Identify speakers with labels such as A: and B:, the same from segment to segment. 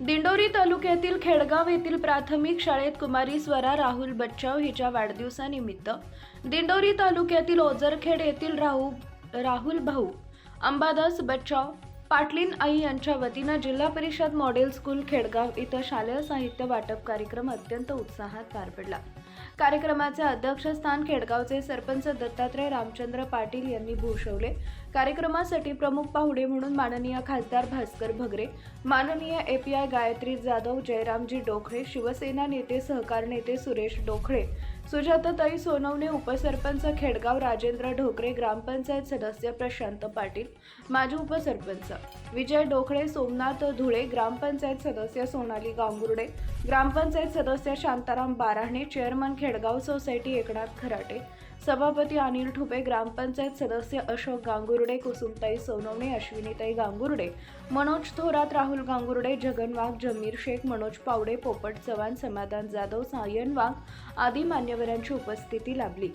A: दिंडोरी तालुक्यातील खेडगाव येथील प्राथमिक शाळेत कुमारी स्वरा राहुल बच्चाव हिच्या वाढदिवसानिमित्त दिंडोरी तालुक्यातील ओझरखेड येथील राहू राहुल भाऊ अंबादास बच्चाव पाटलीन आई यांच्या वतीनं जिल्हा परिषद मॉडेल स्कूल खेडगाव इथं शालेय साहित्य वाटप कार्यक्रम अत्यंत उत्साहात पार पडला. कार्यक्रमाचे अध्यक्षस्थान खेडगावचे सरपंच दत्तात्रय रामचंद्र पाटील यांनी भूषवले. कार्यक्रमासाठी प्रमुख पाहुणे म्हणून माननीय खासदार भास्कर भगरे माननीय एपीआय गायत्री जाधव जयरामजी डोखळे शिवसेना नेते सहकार नेते सुरेश डोखळे सुजाताताई सोनवणे उपसरपंच खेडगाव राजेंद्र ढोकरे ग्रामपंचायत सदस्य प्रशांत पाटील माजी उपसरपंच विजय डोखळे सोमनाथ धुळे ग्रामपंचायत सदस्य सोनाली गांगुर्डे ग्रामपंचायत सदस्य शांताराम बाराणे चेअरमन खेडगाव सोसायटी एकनाथ खराटे सभापती अनिल ठुबे ग्रामपंचायत सदस्य अशोक गांगुर्डे कुसुमताई सोनवणे अश्विनीताई गांगुर्डे मनोज थोरात राहुल गांगुर्डे जगन वाघ जमीर शेख मनोज पावडे पोपट चव्हाण समाधान जाधव सायन वाघ आदी मान्यवरांची उपस्थिती लाभली.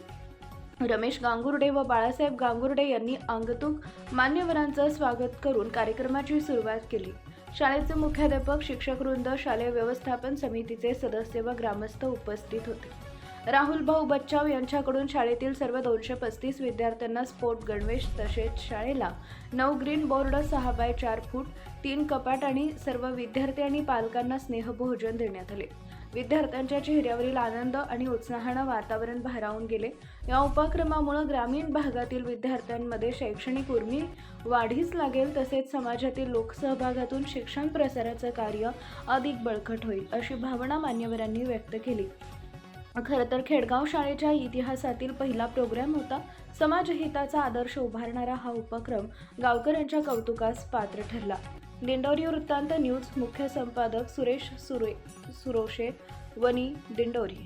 A: रमेश गांगुर्डे व बाळासाहेब गांगुर्डे यांनी अंगतुक मान्यवरांचं स्वागत करून कार्यक्रमाची सुरुवात केली. शाळेचे मुख्याध्यापक शिक्षकवृंद शालेय व्यवस्थापन समितीचे सदस्य व ग्रामस्थ उपस्थित होते. राहुल भाऊ बच्चाव यांच्याकडून शाळेतील सर्व दोनशे पस्तीस विद्यार्थ्यांना स्पोर्ट गणवेश तसेच शाळेला नऊ ग्रीन बोर्ड सहा बाय चार फूट तीन कपाट आणि सर्व विद्यार्थी आणि पालकांना स्नेहभोजन देण्यात आले. विद्यार्थ्यांच्या चेहऱ्यावरील आनंद आणि उत्साहानं वातावरण भारावून गेले. या उपक्रमामुळे ग्रामीण भागातील विद्यार्थ्यांमध्ये शैक्षणिक उर्मी वाढीस लागेल तसेच समाजातील लोकसहभागातून शिक्षण प्रसाराचं कार्य अधिक बळकट होईल अशी भावना मान्यवरांनी व्यक्त केली. खरं तर खेडगाव शाळेच्या इतिहासातील पहिला प्रोग्राम होता. समाजहिताचा आदर्श उभारणारा हा उपक्रम गावकऱ्यांच्या कौतुकास पात्र ठरला. दिंडोरी वृत्तांत न्यूज मुख्य संपादक सुरेश सुरे सुरोशे वनी दिंडोरी.